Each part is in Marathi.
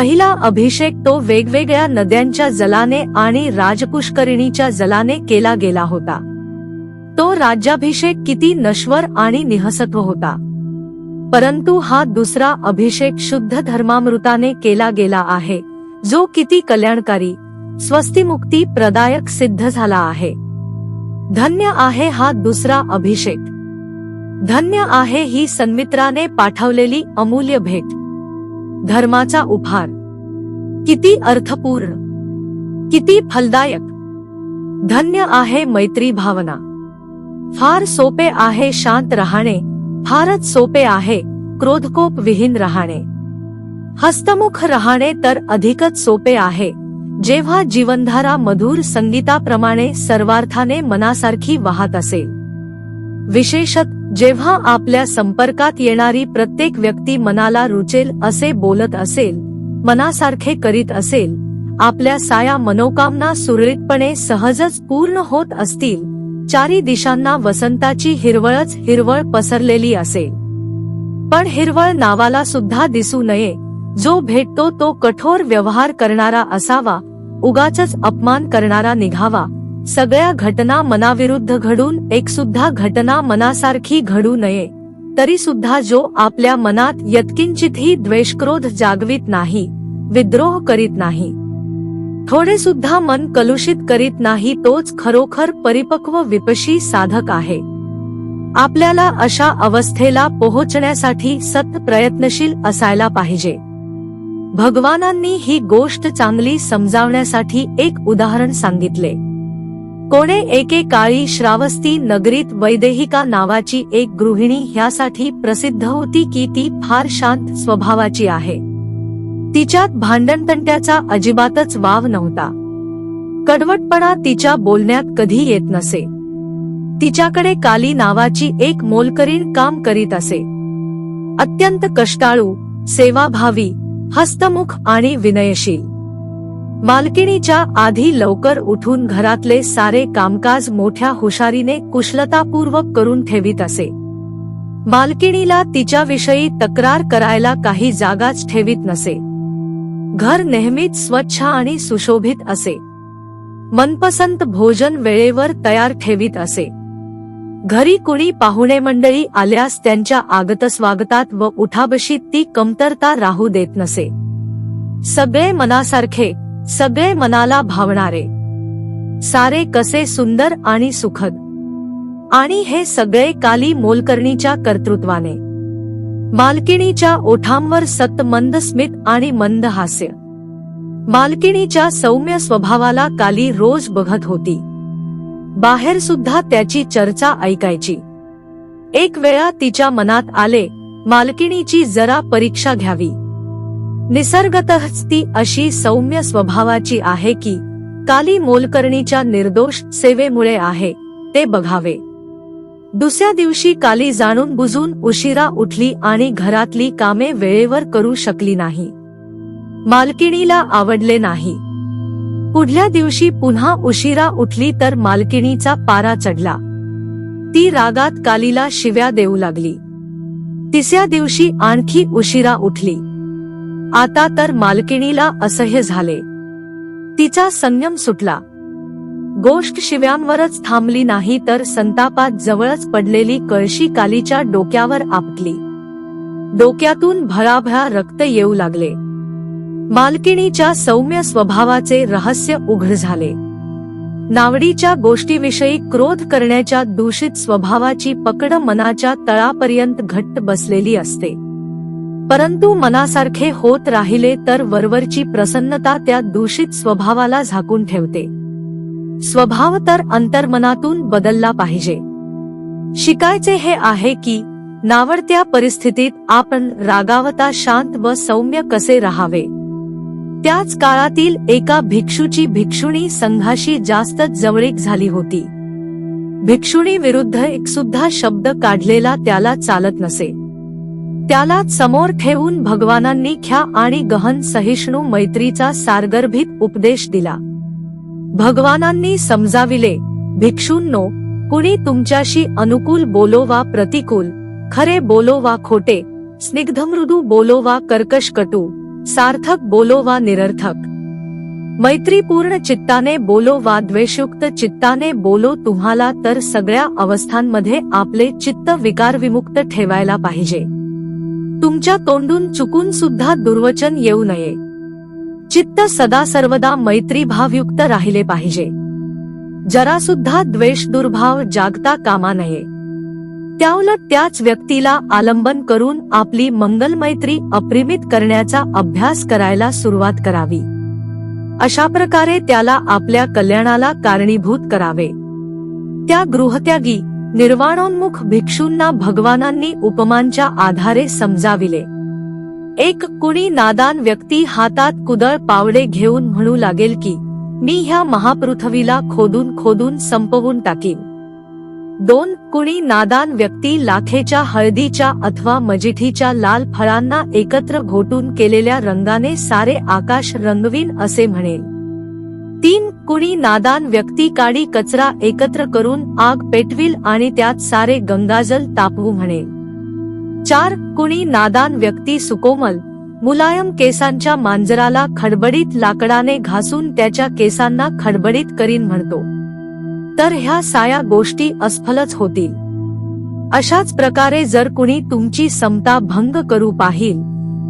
पहिला अभिषेक तो वेगवेगळ्या नद्यांच्या जलाने आणि राजपुष्करिणीच्या जलाने केला गेला होता. तो राज्याभिषेक किती नश्वर आणि निहसत्व होता. परंतु हा दुसरा अभिषेक शुद्ध धर्मामृताने केला गेला आहे जो किती कल्याणकारी स्वस्तिमुक्ती प्रदायक सिद्ध झाला आहे. धन्य आहे हा दुसरा अभिषेक. धन्य आहे ही सन्मित्राने पाठवलेली अमूल्य भेट. धर्माचा उपहार. किती अर्थपूर्ण किती फलदायक. धन्य आहे मैत्री भावना. फार सोपे आहे शांत राहणे फारच सोपे आहे क्रोधकोप विहीन राहणे. हस्तमुख राहणे तर अधिकच सोपे आहे. जेव्हा जीवनधारा मधुर संगीताप्रमाणे सर्वार्थाने मनासारखी वाहत असेल. विशेषत जेव्हा आपल्या संपर्कात येणारी प्रत्येक व्यक्ती मनाला रुचेल असे बोलत असेल मनासारखे करीत असेल आपल्या साया मनोकामना सुरळीतपणे सहजच पूर्ण होत असतील चारी दिशांना वसंताची हिरवळच हिरवळ पसरलेली असेल. पण हिरवळ नावाला सुद्धा दिसू नये जो भेटतो तो कठोर व्यवहार करणारा असावा उगाचच अपमान करणारा निघावा. सगळ्या घटना मनाविरुद्ध घडून एक सुद्धा घटना मनासारखी घडू नये. तरी सुद्धा जो आपल्या मनात यत्किंचितही द्वेषक्रोध जागवित नाही विद्रोह करीत नाही थोडे सुद्धा मन कलुषित करीत नाही तोच खरोखर परिपक्व विपशी साधक आहे. आपल्याला अशा अवस्थेला पोहोचण्यासाठी सत प्रयत्नशील असायला पाहिजे. भगवानांनी ही गोष्ट चांगली समजावण्यासाठी एक उदाहरण सांगितले. कोणे एके काळी श्रावस्ती नगरीत वैदेहिका नावाची एक गृहिणी ह्यासाठी प्रसिद्ध होती की ती फार शांत स्वभावाची आहे. तिच्यात भांडणतंट्याचा अजिबातच वाव नव्हता. कडवटपणा तिच्या बोलण्यात कधी येत नसे. तिच्याकडे काली नावाची एक मोलकरीण काम करीत असे. अत्यंत कष्टाळू सेवाभावी हस्तमुख आणि विनयशील. मालकिणीच्या आधी लवकर उठून घरातले सारे कामकाज मोठ्या हुशारीने कुशलतापूर्वक करून ठेवीत असे. मालकिणीला तिच्याविषयी तक्रार करायला काही जागाच ठेवीत नसे. घर नेहमीच स्वच्छ आणि सुशोभित असे. मनपसंत भोजन वेळेवर तयार ठेवीत असे. घरी कुणी पाहुणे मंडळी आल्यास त्यांच्या आगत स्वागतात व उठाबशीत ती कमतरता राहू देत नसे. सगळे मनासारखे सगळे मनाला भावणारे. सारे कसे सुंदर आणि सुखद. आणि हे सगळे काली मोलकर्णीच्या कर्तृत्वाने. मालकिणीच्या ओठांवर सत मंद स्मित आणि मंद हास्य. मालकिणीच्या सौम्य स्वभावाला काली रोज बघत होती. बाहेर सुद्धा त्याची चर्चा ऐकायची. एक वेळा तिच्या मनात आले मालकिणीची जरा परीक्षा घ्यावी. निसर्गतःच ती अशी सौम्य स्वभावाची आहे की काली मोलकर्णीच्या निर्दोष सेवेमुळे आहे ते बघावे. दुसऱ्या दिवशी काली जाणून बुजून उशिरा उठली आणि घरातली कामे वेळेवर करू शकली नाही. मालकिणीला आवडले नाही. पुढल्या दिवशी पुन्हा उशिरा उठली तर मालकिणीचा पारा चढला. ती रागात कालीला शिव्या देऊ लागली. तिसऱ्या दिवशी आणखी उशिरा उठली. आता तर मालकिणीला असह्य झाले. तिचा संयम सुटला. गोष्ट शिव्यांवरच थांबली नाही तर संतापात जवळच पडलेली कळशी कालीच्या डोक्यावर आपटली. डोक्यातून भळाभळा रक्त येऊ लागले. मालकिणीच्या सौम्य स्वभावाचे रहस्य उघड झाले. नावडीच्या गोष्टीविषयी क्रोध करण्याच्या दूषित स्वभावाची पकड मनाच्या तळापर्यंत घट्ट बसलेली असते. परंतु मनासारखे होत राहिले तर वरवरची प्रसन्नता त्या दूषित स्वभावाला झाकून ठेवते. स्वभाव तर अंतर्मनातून बदलला पाहिजे. शिकायचे हे आहे की नावडत्या परिस्थितीत आपण रागावता शांत व सौम्य कसे राहावे? त्याच काळातील एका भिक्षूची भिक्षुणी संघाशी जास्त जवळीक झाली होती. भिक्षुणी विरुद्ध एक सुद्धा शब्द काढलेला त्याला चालत नसे. त्याला समोर ठेवून भगवानांनी ख्या आणि गहन सहिष्णू मैत्रीचा सारगर्भित उपदेश दिला. भगवानांनी समजाविले भिक्षूंनो कुणी तुमच्याशी अनुकूल बोलो वा प्रतिकूल खरे बोलो वा खोटे स्निग्धमृदू बोलो वा कर्कश कटू सार्थक बोलो वा निरर्थक मैत्रीपूर्ण चित्ताने बोलो वा द्वेषयुक्त चित्ताने बोलो तुम्हाला तर सगळ्या अवस्थांमध्ये आपले चित्त विकारविमुक्त ठेवायला पाहिजे. तुमच्या तोंडून चुकून सुद्धा दुर्वचन येऊ नये. चित्त सदा सर्वदा मैत्रीभावयुक्त राहिले पाहिजे. जरा सुद्धा द्वेष दुर्भाव जागता कामा नये. त्याउलट त्याच व्यक्तीला आलंबन करून आपली मंगलमैत्री अप्रिमित करण्याचा अभ्यास करायला सुरुवात करावी. अशा प्रकारे त्याला आपल्या कल्याणाला कारणीभूत करावे. त्या गृहत्यागी निर्वाणोन्मुख भिक्षूंना भगवानांनी उपमांच्या आधारे समजाविले. एक कुणी नादान व्यक्ती हातात कुदळ पावडे घेऊन म्हणू लागेल की मी ह्या महापृथ्वीला खोदून खोदून संपवून टाकीन. दोन कुणी नादान व्यक्ती लाखेच्या हळदीच्या अथवा मजिठीच्या लाल फळांना एकत्र घोटून केलेल्या रंगाने सारे आकाश रंगवीन असे म्हणेल. तीन कुणी नादान व्यक्ती काडी कचरा एकत्र करून आग पेटविल आणि त्यात सारे गंगाजल तापवू म्हणेल चार कुणी नादान व्यक्ती सुकोमल मुलायम केसांच्या मांजराला खडबडीत लाकडाने घासून त्याच्या केसांना खडबडीत करीन म्हणतो. तर ह्या साया गोष्टी अस्फलच होतील. अशाच प्रकारे जर कुणी तुमची समता भंग करू पाहिल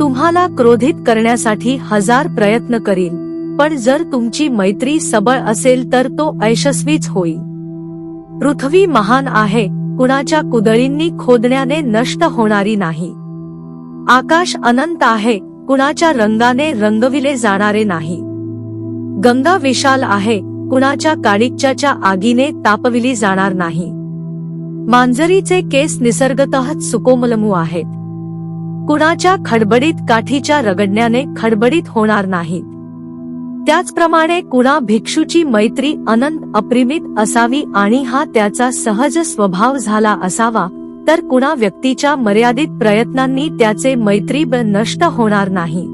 तुम्हाला क्रोधित करण्यासाठी हजार प्रयत्न करील. पण जर तुमची मैत्री सबळ असेल तर तो यशस्वीच होईल. पृथ्वी महान आहे कुणाच्या कुदळींनी खोदण्याने नष्ट होणारी नाही. आकाश अनंत आहे कुणाच्या रंगाने रंगविले जाणारे नाही. गंगा विशाल आहे कुणाच्या काळिच्च्याच्या आगीने तापविली जाणार नाही. मांजरीचे केस निसर्गतः सुकोमलमू आहेत. कुणाच्या खडबडीत काठीच्या रगडण्याने खडबडीत होणार नाहीत. त्याचप्रमाणे कुणा भिक्षूची मैत्री अनंत अप्रिमित असावी आणि हा त्याचा सहज स्वभाव झाला असावा तर कुणा व्यक्तीच्या मर्यादित प्रयत्नांनी त्याचे मैत्रीब नष्ट होणार नाही.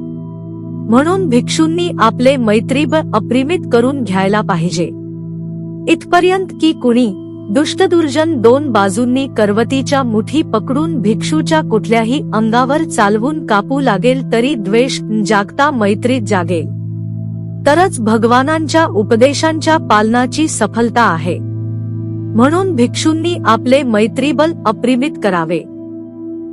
म्हणून भिक्षूंनी आपले मैत्रीब अप्रिमित करून घ्यायला पाहिजे. इथपर्यंत की कुणी दुष्टदुर्जन दोन बाजूंनी करवतीच्या मुठी पकडून भिक्षूच्या कुठल्याही अंगावर चालवून कापू लागेल तरी द्वेष जागता मैत्रीत जागेल. तरच भगवानांच्या उपदेशांच्या पालनाची सफलता आहे. म्हणून भिक्षूंनी आपले मैत्रीबल अप्रिमित करावे.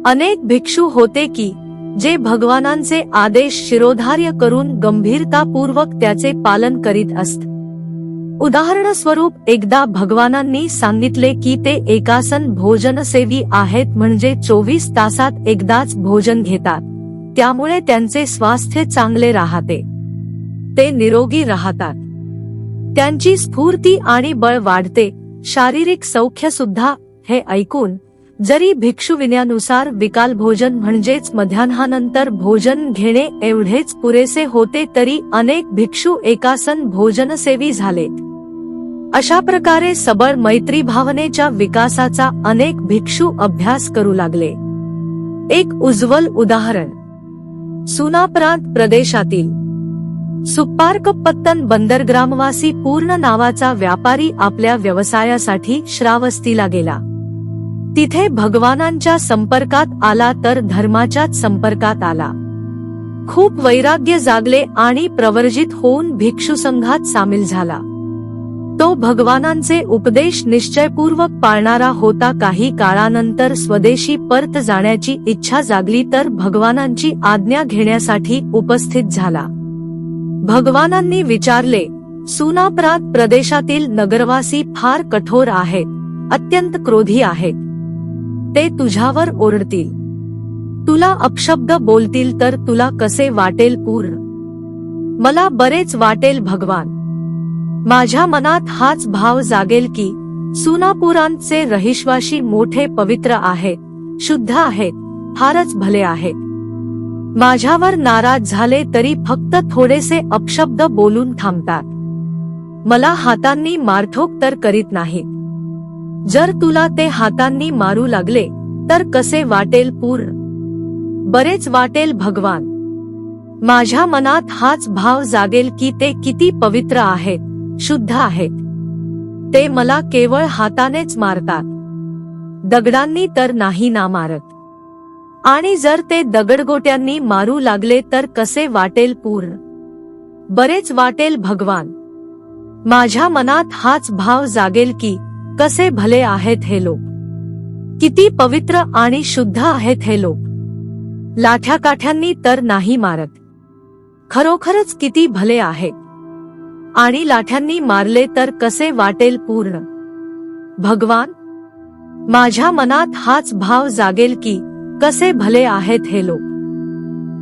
अनेक भिक्षू होते की जे भगवानांचे आदेश शिरोधार्य करून गंभीरतापूर्वक त्याचे पालन करीत असत. उदाहरणस्वरूप एकदा भगवानांनी सांगितले की ते एकासन भोजनसेवी आहेत म्हणजे चोवीस तासात एकदाच भोजन घेतात. त्यामुळे त्यांचे स्वास्थ्य चांगले राहते. ते निरोगी राहतात. त्यांची स्फूर्ती आणि बळ वाढते. शारीरिक सौख्य सुद्धा हे ऐकून जरी भिक्षुविन्यानुसार विकाल भोजन म्हणजेच मध्यान्हानंतर भोजन घेणे एवढेच पुरेसे होते तरी अनेक भिक्षू एकासन भोजनसेवी झालेत. अशा प्रकारे सबळ मैत्री भावनेच्या विकासाचा अनेक भिक्षू अभ्यास करू लागले. एक उज्ज्वल उदाहरण. सुनाप्रांत प्रदेशातील सुप्पारकपत्तन बंदर ग्रामवासी पूर्ण नावाचा व्यापारी आपल्या व्यवसायासाठी श्रावस्तीला गेला. तिथे भगवानांच्या संपर्कात आला तर धर्माच्याच संपर्कात आला. खूप वैराग्य जागले आणि प्रवर्जित होऊन भिक्षू संघात सामील झाला. तो भगवानांचे उपदेश निश्चयपूर्वक पाळणारा होता काही काळानंतर स्वदेशी परत जाण्याची इच्छा जागली तर भगवानांची आज्ञा घेण्यासाठी उपस्थित झाला. भगवानांनी विचारले सुनाप्रात प्रदेशातील नगरवासी फार कठोर आहेत अत्यंत क्रोधी आहेत. ते तुझ्यावर ओरडतील. तुला अपशब्द बोलतील तर तुला कसे वाटेल पूर्ण मला बरेच वाटेल भगवान. माझ्या मनात हाच भाव जागेल की सुनापुरांचे रहिश्वाशी मोठे पवित्र आहेत शुद्ध आहेत फारच भले आहेत. माझ्यावर नाराज झाले तरी फक्त थोडेसे अपशब्द बोलून थांबतात. मला हातांनी मारठोक तर करीत नाहीत. जर तुला ते हातांनी मारू लागले तर कसे वाटेल पूर्ण बरेच वाटेल भगवान. माझ्या मनात हाच भाव जागेल की ते किती पवित्र आहेत शुद्ध आहेत. ते मला केवळ हातानेच मारतात. दगडांनी तर नाही ना मारत. आणि जर ते दगडगोट्यांनी मारू लागले तर कसे वाटेल पूर्ण बरेच वाटेल भगवान. माझ्या मनात हाच भाव जागेल की कसे भले आहेत हे लोक. किती पवित्र आणि शुद्ध आहेत हे लोक. लाठ्या काठ्यांनी तर नाही मारत. खरोखरच किती भले आहेत. आणि लाठ्यांनी मारले तर कसे वाटेल पूर्ण भगवान माझ्या मनात हाच भाव जागेल की कसे भले आहेत हे लोक?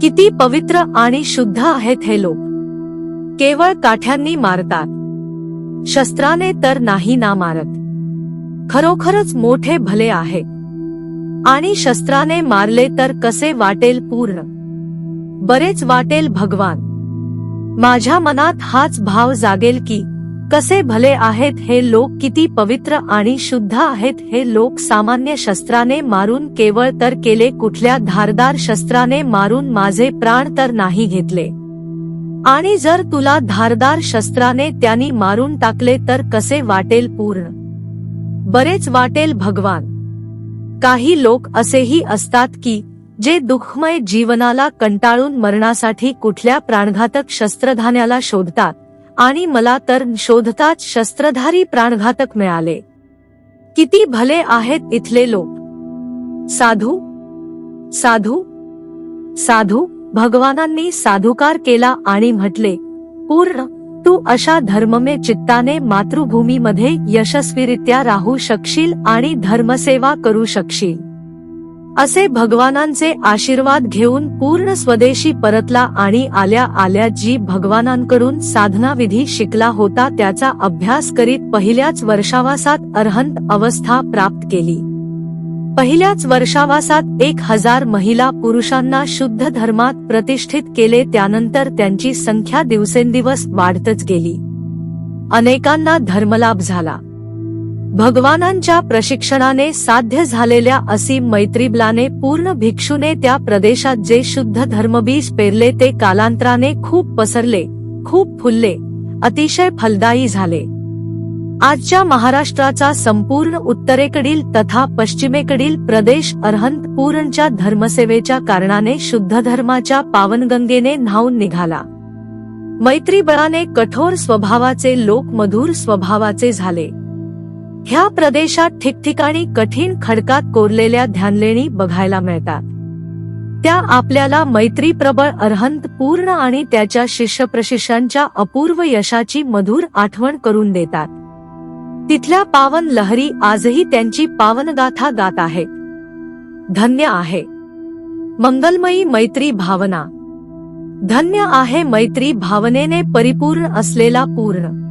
किती पवित्र आणि शुद्ध आहेत हे लोक? केवळ काठ्यांनी मारतात. शस्त्राने तर नाही ना मारत. खरोखरच मोठे भले आहे. आणि शस्त्राने मारले तर कसे वाटेल पूर्ण? बरेच वाटेल भगवान. माझ्या मनात हाच भाव जागेल की कसे भले आहेत हे लोक किती पवित्र आणि शुद्ध आहेत हे लोक सामान्य शस्त्राने मारून केवळ तर केले कुठल्या धारदार शस्त्राने मारून माझे प्राण तर नाही घेतले. आणि जर तुला धारदार शस्त्राने त्यांनी मारून टाकले तर कसे वाटेल पूर्ण? बरेच वाटेल भगवान. काही लोक असेही असतात की जे दुःखमय जीवनाला कंटाळून मरणासाठी कुठल्या प्राणघातक शस्त्रधान्याला शोधतात. आणि मला तर शोधताच शस्त्रधारी प्राणघातक मिळाले. किती भले आहेत इथले लोक. साधू. साधू. साधू भगवानांनी साधुकार केला आणि म्हटले पूर्ण तू अशा धर्ममे चित्ताने मातृभूमीमध्ये यशस्वीरित्या राहू शकशील आणि धर्मसेवा करू शकशील. असे भगवानांचे आशीर्वाद घेऊन पूर्ण स्वदेशी परतला आणि आल्या आल्या जी भगवानांकडून साधनाविधी शिकला होता त्याचा अभ्यास करीत पहिल्याच वर्षावासात अर्हंत अवस्था प्राप्त केली. पहिल्याच वर्षावासात एक हजार महिला पुरुषांना शुद्ध धर्मात प्रतिष्ठित केले त्यानंतर त्यांची संख्या दिवसेंदिवस वाढतच गेली. अनेकांना धर्मलाभ झाला. भगवानांच्या प्रशिक्षणाने साध्य झालेल्या असीम मैत्रीबलाने पूर्ण भिक्षूने त्या प्रदेशात जे शुद्ध धर्मबीज पेरले ते कालांतराने खूप पसरले खूप फुलले अतिशय फलदायी झाले. आजच्या महाराष्ट्राचा संपूर्ण उत्तरेकडील तथा पश्चिमेकडील प्रदेश अरहंत पूर्णच्या धर्मसेवेच्या कारणाने शुद्ध धर्माच्या पावनगंगेने न्हावून निघाला. मैत्रीबळाने कठोर स्वभावाचे लोक मधुर स्वभावाचे झाले. ह्या प्रदेशात ठिकठिकाणी कठीण खडकात कोरलेल्या ध्यानलेणी बघायला मिळतात. त्या आपल्याला मैत्री प्रबळ अर्हंत पूर्ण आणि त्याच्या शिष्यप्रशिष्यांच्या अपूर्व यशाची मधुर आठवण करून देतात. तिथल्या पावन लहरी आजही त्यांची पावनगाथा गात आहे. धन्य आहे. मंगलमयी मैत्री भावना. धन्य आहे मैत्री भावनेने परिपूर्ण असलेला पूर्ण.